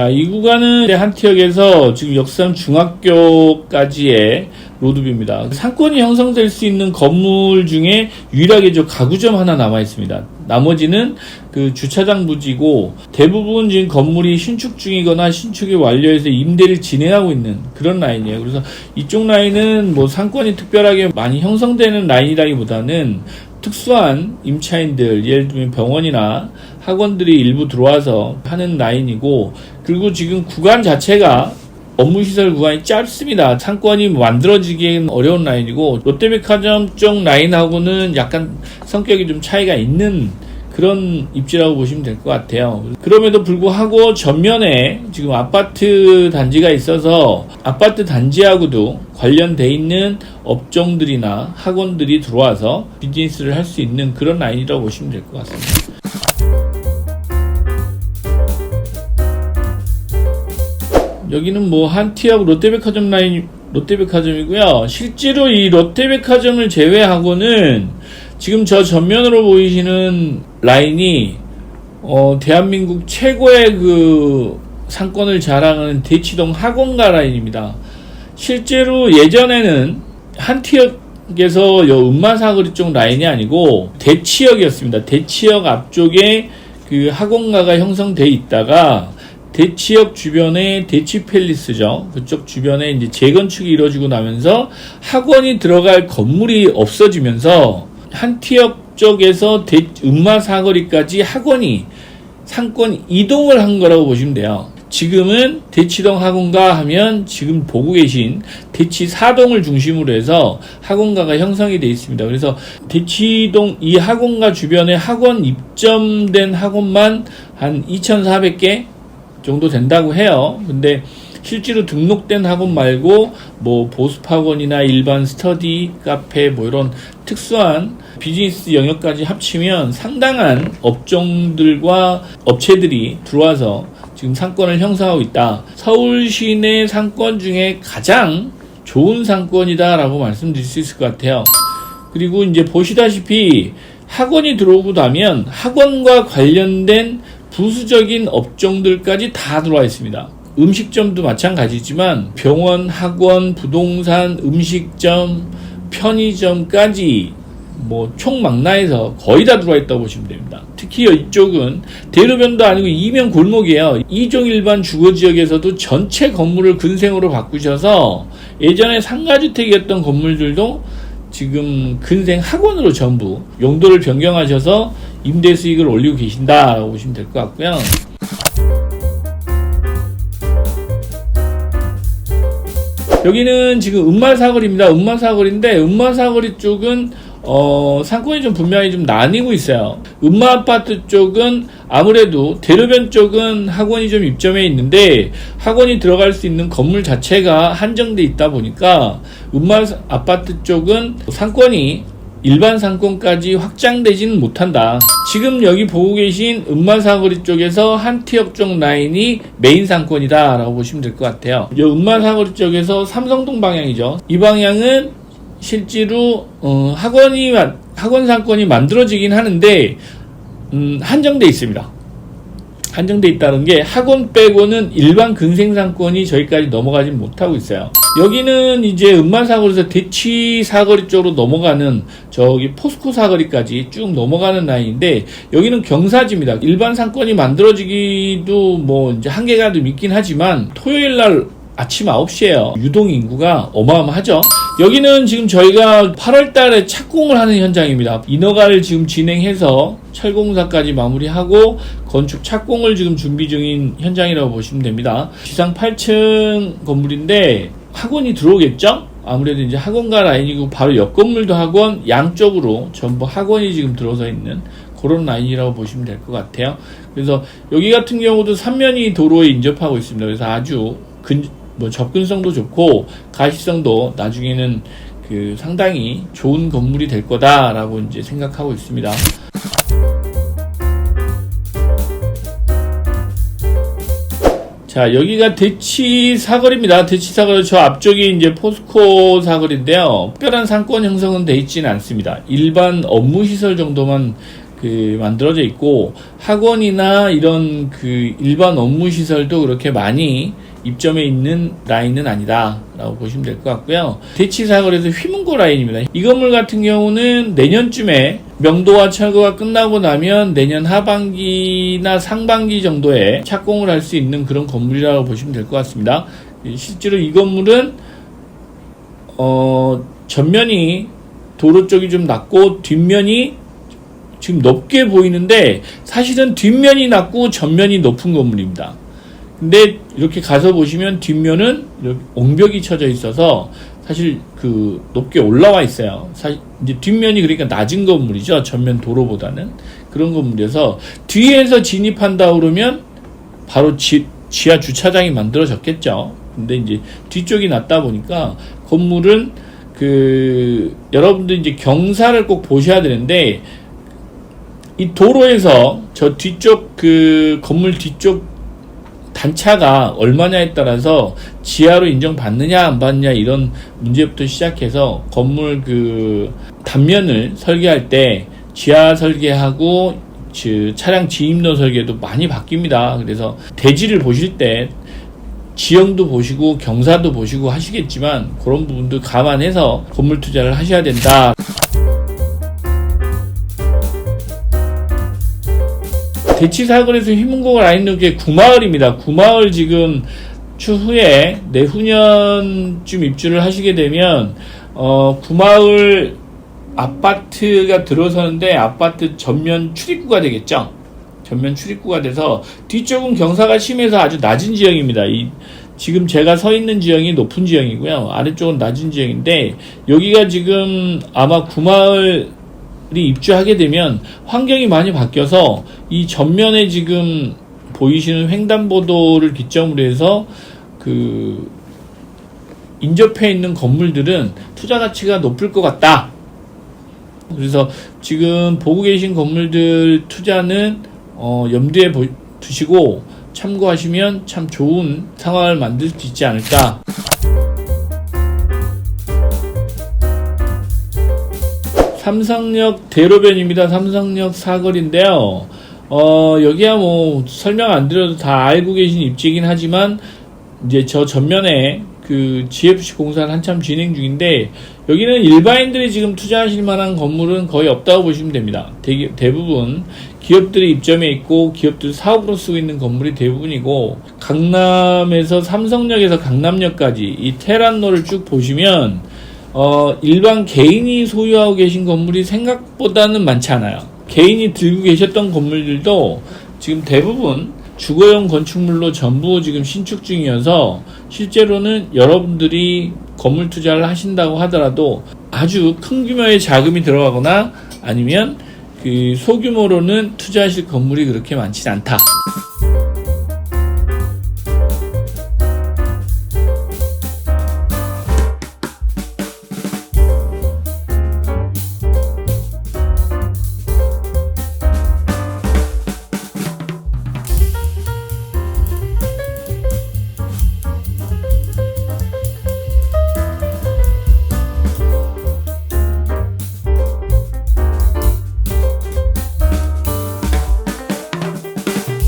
자, 이 구간은 한티역에서 지금 역삼 중학교까지의 로드뷰입니다. 상권이 형성될 수 있는 건물 중에 유일하게 저 가구점 하나 남아 있습니다. 나머지는 그 주차장 부지고 대부분 지금 건물이 신축 중이거나 신축이 완료해서 임대를 진행하고 있는 그런 라인이에요. 그래서 이쪽 라인은 뭐 상권이 특별하게 많이 형성되는 라인이라기보다는 특수한 임차인들, 예를 들면 병원이나 학원들이 일부 들어와서 하는 라인이고, 그리고 지금 구간 자체가 업무시설 구간이 짧습니다. 상권이 만들어지기엔 어려운 라인이고, 롯데백화점 쪽 라인하고는 약간 성격이 좀 차이가 있는 그런 입지라고 보시면 될 것 같아요. 그럼에도 불구하고 전면에 지금 아파트 단지가 있어서 아파트 단지하고도 관련돼 있는 업종들이나 학원들이 들어와서 비즈니스를 할 수 있는 그런 라인이라고 보시면 될 것 같습니다. 여기는 뭐 한티하고 롯데백화점 라인 롯데백화점이고요. 실제로 이 롯데백화점을 제외하고는 지금 저 전면으로 보이시는 라인이 어, 대한민국 최고의 그 상권을 자랑하는 대치동 학원가 라인입니다. 실제로 예전에는 한티역에서 요 음마사거리 쪽 라인이 아니고 대치역이었습니다. 대치역 앞쪽에 그 학원가가 형성돼 있다가 대치역 주변에 대치 팰리스죠. 그쪽 주변에 이제 재건축이 이루어지고 나면서 학원이 들어갈 건물이 없어지면서 한티역 쪽에서 대, 음마 사거리까지 학원이 상권 이동을 한 거라고 보시면 돼요. 지금은 대치동 학원가 하면 지금 보고 계신 대치 사동을 중심으로 해서 학원가가 형성이 되어 있습니다. 그래서 대치동 이 학원가 주변에 학원 입점된 학원만 한 2,400개 정도 된다고 해요. 근데 실제로 등록된 학원 말고 뭐 보습학원이나 일반 스터디 카페 뭐 이런 특수한 비즈니스 영역까지 합치면 상당한 업종들과 업체들이 들어와서 지금 상권을 형성하고 있다. 서울 시내 상권 중에 가장 좋은 상권이다라고 말씀드릴 수 있을 것 같아요. 그리고 이제 보시다시피 학원이 들어오고 나면 학원과 관련된 부수적인 업종들까지 다 들어와 있습니다. 음식점도 마찬가지지만 병원, 학원, 부동산, 음식점, 편의점까지 뭐 총망라해서 거의 다 들어와 있다고 보시면 됩니다. 특히 이쪽은 대로변도 아니고 이면 골목이에요. 이종 일반 주거 지역에서도 전체 건물을 근생으로 바꾸셔서 예전에 상가주택이었던 건물들도 지금 근생 학원으로 전부 용도를 변경하셔서 임대 수익을 올리고 계신다라고 보시면 될 것 같고요. 여기는 지금 음마사거리입니다. 음마사거리인데 음마사거리 쪽은 어, 상권이 좀 분명히 좀 나뉘고 있어요. 음마 아파트 쪽은 아무래도 대로변 쪽은 학원이 좀 입점해 있는데 학원이 들어갈 수 있는 건물 자체가 한정돼 있다 보니까 음마 아파트 쪽은 상권이 일반 상권까지 확장되지는 못한다. 지금 여기 보고 계신 음마사거리 쪽에서 한티역 쪽 라인이 메인 상권이다 라고 보시면 될 것 같아요. 이 음마사거리 쪽에서 삼성동 방향이죠. 이 방향은 실제로 어, 학원이 학원 상권이 만들어지긴 하는데 음, 한정돼 있습니다. 한정돼 있다는 게 학원 빼고는 일반 근생 상권이 저기까지 넘어가지 못하고 있어요. 여기는 이제 음만 사거리에서 대치 사거리 쪽으로 넘어가는 저기 포스코 사거리까지 쭉 넘어가는 라인인데 여기는 경사지입니다. 일반 상권이 만들어지기도 뭐 이제 한계가 좀 있긴 하지만 토요일 날 아침 9시에요. 유동 인구가 어마어마하죠. 여기는 지금 저희가 8월 달에 착공을 하는 현장입니다. 인허가를 지금 진행해서 철공사까지 마무리하고 건축 착공을 지금 준비 중인 현장이라고 보시면 됩니다. 지상 8층 건물인데 학원이 들어오겠죠? 아무래도 이제 학원가 라인이고 바로 옆 건물도 학원 양쪽으로 전부 학원이 지금 들어서 있는 그런 라인이라고 보시면 될 것 같아요. 그래서 여기 같은 경우도 3면이 도로에 인접하고 있습니다. 그래서 아주 근, 뭐 접근성도 좋고 가시성도 나중에는 그 상당히 좋은 건물이 될 거다라고 이제 생각하고 있습니다. 자, 여기가 대치 사거리입니다. 대치 사거리 저 앞쪽이 이제 포스코 사거리인데요. 특별한 상권 형성은 돼 있지는 않습니다. 일반 업무 시설 정도만 그 만들어져 있고 학원이나 이런 그 일반 업무 시설도 그렇게 많이 입점해 있는 라인은 아니다 라고 보시면 될 것 같고요. 대치사거리에서 휘문고 라인입니다. 이 건물 같은 경우는 내년쯤에 명도와 철거가 끝나고 나면 내년 하반기나 상반기 정도에 착공을 할 수 있는 그런 건물이라고 보시면 될 것 같습니다. 실제로 이 건물은 어, 전면이 도로 쪽이 좀 낮고 뒷면이 지금 높게 보이는데 사실은 뒷면이 낮고 전면이 높은 건물입니다. 근데 이렇게 가서 보시면 뒷면은 옹벽이 쳐져 있어서 사실 그 높게 올라와 있어요. 사실 이제 뒷면이 그러니까 낮은 건물이죠. 전면 도로보다는 그런 건물이어서 뒤에서 진입한다 그러면 바로 지, 지하 주차장이 만들어졌겠죠. 근데 이제 뒤쪽이 낮다 보니까 건물은 그 여러분들 이제 경사를 꼭 보셔야 되는데 이 도로에서 저 뒤쪽 그 건물 뒤쪽 단차가 얼마냐에 따라서 지하로 인정받느냐 안 받느냐 이런 문제부터 시작해서 건물 그 단면을 설계할 때 지하 설계하고 그 차량 진입로 설계도 많이 바뀝니다. 그래서 대지를 보실 때 지형도 보시고 경사도 보시고 하시겠지만 그런 부분도 감안해서 건물 투자를 하셔야 된다. 대치사거리에서 휘문고가 라인는 게 구마을입니다. 구마을 지금 추후에 내후년쯤 입주를 하시게 되면 어 구마을 아파트가 들어서는데 아파트 전면 출입구가 되겠죠. 전면 출입구가 돼서 뒤쪽은 경사가 심해서 아주 낮은 지형입니다. 이 지금 제가 서 있는 지형이 높은 지형이고요. 아래쪽은 낮은 지형인데 여기가 지금 아마 구마을이 입주하게 되면 환경이 많이 바뀌어서 이 전면에 지금 보이시는 횡단보도를 기점으로 해서 그 인접해 있는 건물들은 투자 가치가 높을 것 같다. 그래서 지금 보고 계신 건물들 투자는 어, 염두에 보- 두시고 참고하시면 참 좋은 상황을 만들 수 있지 않을까. 삼성역 대로변입니다. 삼성역 사거리인데요. 어, 여기야 뭐 설명 안 드려도 다 알고 계신 입지이긴 하지만 이제 저 전면에 그 GFC 공사를 한참 진행 중인데 여기는 일반인들이 지금 투자하실 만한 건물은 거의 없다고 보시면 됩니다. 대, 대부분 기업들이 입점해 있고 기업들 사업으로 쓰고 있는 건물이 대부분이고 강남에서 삼성역에서 강남역까지 이 테란로를 쭉 보시면 어, 일반 개인이 소유하고 계신 건물이 생각보다는 많지 않아요. 개인이 들고 계셨던 건물들도 지금 대부분 주거용 건축물로 전부 지금 신축 중이어서 실제로는 여러분들이 건물 투자를 하신다고 하더라도 아주 큰 규모의 자금이 들어가거나 아니면 그 소규모로는 투자하실 건물이 그렇게 많지 않다.